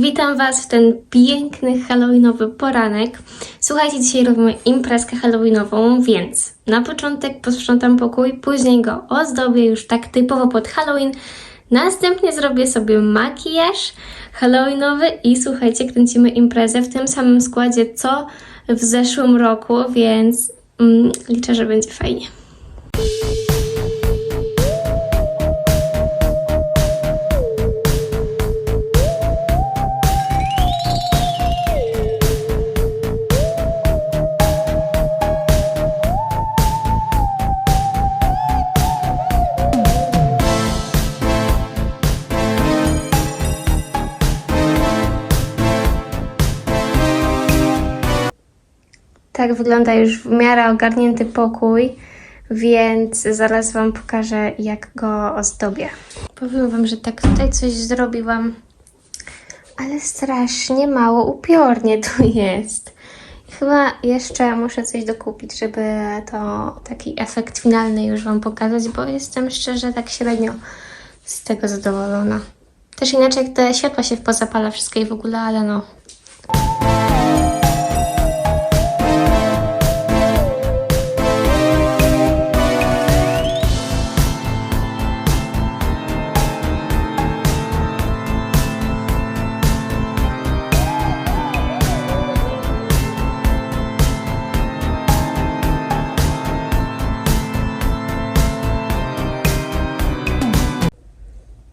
Witam Was w ten piękny halloweenowy poranek. Słuchajcie, dzisiaj robimy imprezkę halloweenową, więc na początek posprzątam pokój, później go ozdobię już tak typowo pod Halloween. Następnie zrobię sobie makijaż halloweenowy i słuchajcie, kręcimy imprezę w tym samym składzie co w zeszłym roku, więc mm, liczę, że będzie fajnie. Tak wygląda już w miarę ogarnięty pokój, więc zaraz Wam pokażę, jak go ozdobię. Powiem Wam, że tak tutaj coś zrobiłam, ale strasznie mało upiornie tu jest. Chyba jeszcze muszę coś dokupić, żeby to taki efekt finalny już Wam pokazać, bo jestem szczerze tak średnio z tego zadowolona. Też inaczej, jak te światła się pozapala wszystko i w ogóle, ale no,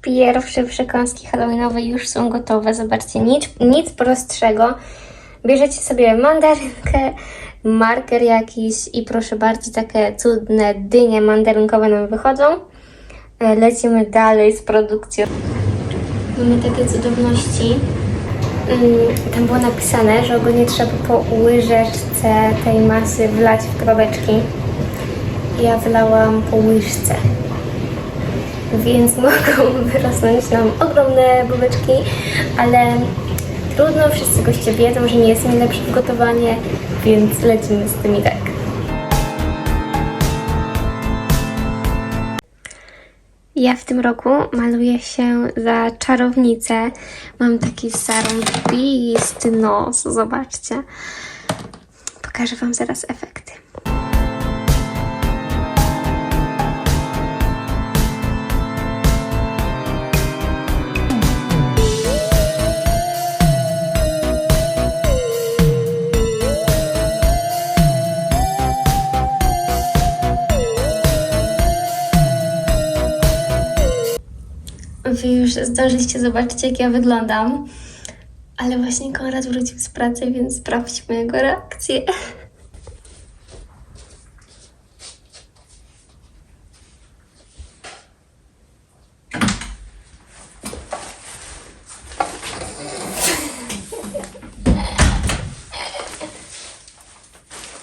Pierwsze przekąski halloweenowe już są gotowe. Zobaczcie, nic, nic prostszego. Bierzecie sobie mandarynkę, marker jakiś i proszę bardzo, takie cudne dynie mandarynkowe nam wychodzą. E, Lecimy dalej z produkcją. Mamy takie cudowności. Mm, Tam było napisane, że ogólnie trzeba po łyżeczce tej masy wlać w kroweczki. Ja wylałam po łyżce więc mogą wyrosnąć nam ogromne bubeczki, ale trudno, wszyscy goście wiedzą, że nie jest najlepsze w gotowanie, więc lecimy z tym tak. Ja w tym roku maluję się za czarownicę. Mam taki zarąbisty nos, zobaczcie. Pokażę Wam zaraz efekty. Wy już zdążyliście zobaczyć, jak ja wyglądam. Ale właśnie Konrad wrócił z pracy, więc sprawdźmy jego reakcję.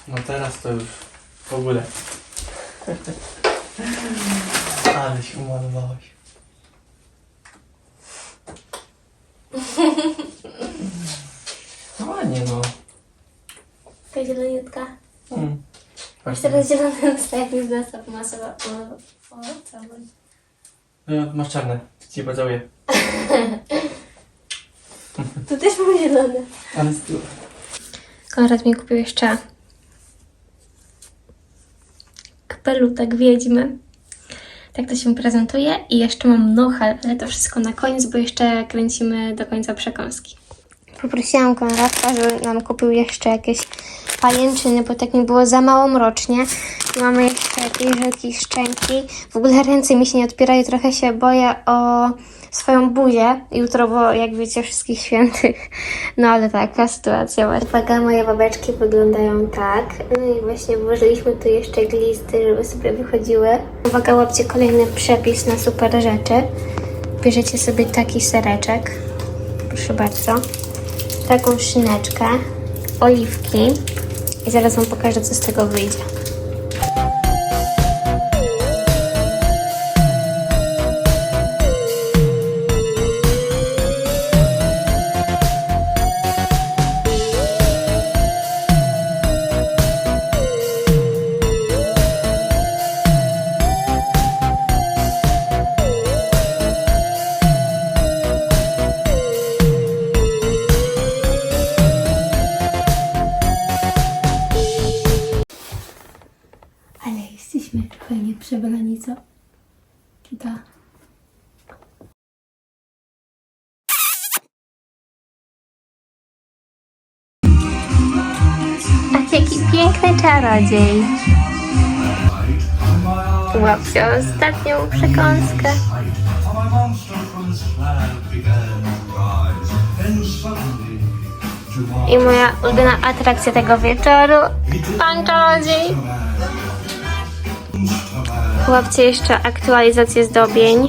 No teraz to już w ogóle. Ale się umalowałeś. No ładnie no. Taka zieloniutka. Mm. Teraz zielony ustawił już następ masowa. O, o, cały. No, masz czarne, ci pocałuję. Tu też mam zielony. Ale z tyłu. Konrad mi kupił jeszcze kapelutek wiedźmy. Tak to się prezentuje. I jeszcze mam nochal, ale to wszystko na koniec, bo jeszcze kręcimy do końca przekąski. Poprosiłam Konradka, żeby nam kupił jeszcze jakieś pajęczyny, bo tak mi było za mało mrocznie. Mamy jeszcze jakieś żelki szczęki. W ogóle ręce mi się nie odpierają, trochę się boję o swoją buzię jutro, bo jak wiecie, wszystkich świętych. No ale taka sytuacja. Uwaga, moje babeczki wyglądają tak. No i właśnie włożyliśmy tu jeszcze glisty, żeby sobie wychodziły. Uwaga, łapcie kolejny przepis na super rzeczy. Bierzecie sobie taki sereczek. Proszę bardzo. Taką szyneczkę, oliwki i zaraz Wam pokażę, co z tego wyjdzie. Szybranica. Ta. A jaki piękny czarodziej. Łapcie ostatnią przekąskę. I moja ulubiona atrakcja tego wieczoru. Pan czarodziej. Łapcie jeszcze aktualizację zdobień.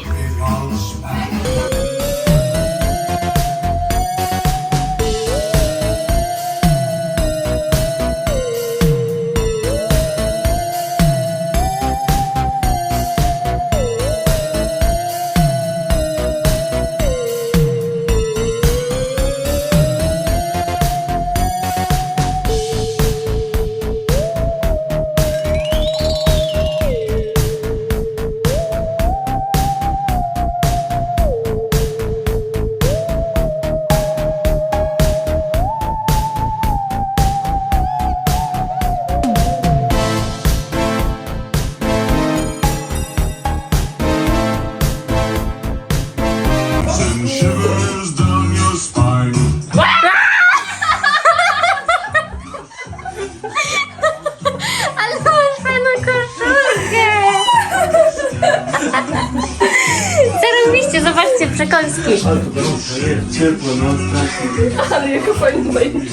Ciepło, no strasznie. Ale jako fajny moim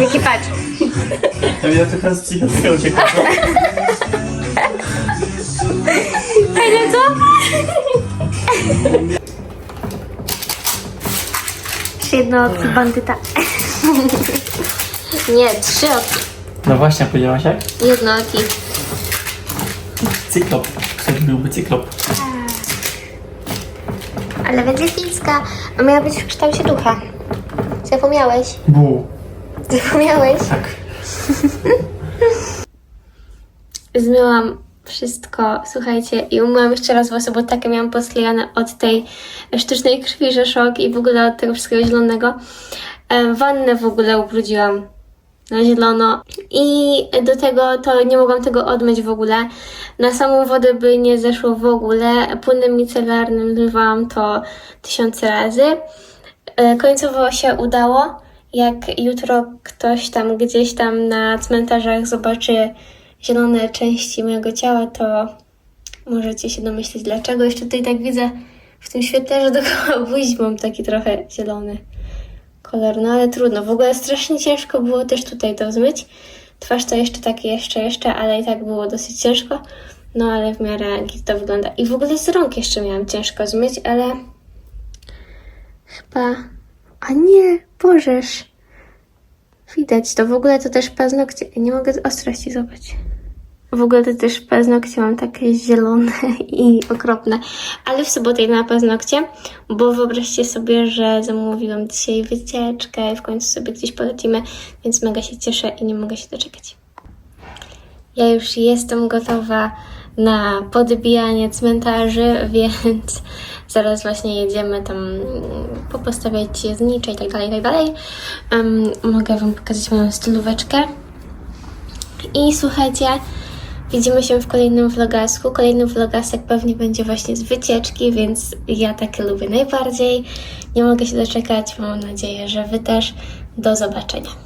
Jaki patrz. Ja trochę z psychiatryka uciekam. Fajne co? Trzy jednooki bandyta. Nie, trzy oki. No właśnie, powiedziałaś jak? Jednooki. Cyklop. Ktoś byłby cyklop. Ale będzie chińska. A miała być w kształcie ducha. Zapomniałeś? Bu. Zapomniałeś? Tak. Zmyłam wszystko, słuchajcie, i umyłam jeszcze raz włosy, bo takie miałam posklejane od tej sztucznej krwi, że szok i w ogóle od tego wszystkiego zielonego. E, Wannę w ogóle ubrudziłam na zielono i do tego to nie mogłam tego odmyć w ogóle. Na samą wodę by nie zeszło w ogóle. Płynem micelarnym zmywałam to tysiące razy. E, Końcowo się udało. Jak jutro ktoś tam gdzieś tam na cmentarzach zobaczy zielone części mojego ciała, to możecie się domyślić dlaczego. Jeszcze tutaj tak widzę w tym świetle, że dookoła buzi mam taki trochę zielony kolor, no ale trudno. W ogóle strasznie ciężko było też tutaj to zmyć. Twarz to jeszcze takie, jeszcze, jeszcze, ale i tak było dosyć ciężko. No ale w miarę git to wygląda. I w ogóle z rąk jeszcze miałam ciężko zmyć, ale chyba... A nie, Bożesz. Widać to. W ogóle to też paznokcie. Nie mogę ostrości zobaczyć. W ogóle to też paznokcie mam takie zielone i okropne. Ale w sobotę idę na paznokcie, bo wyobraźcie sobie, że zamówiłam dzisiaj wycieczkę i w końcu sobie gdzieś polecimy, więc mega się cieszę i nie mogę się doczekać. Ja już jestem gotowa na podbijanie cmentarzy, więc zaraz właśnie jedziemy tam mm, popostawiać znicze i tak dalej, i tak dalej. Em, mogę Wam pokazać moją stylóweczkę. I słuchajcie, widzimy się w kolejnym vlogasku. Kolejny vlogasek pewnie będzie właśnie z wycieczki, więc ja takie lubię najbardziej. Nie mogę się doczekać. Mam nadzieję, że Wy też. Do zobaczenia.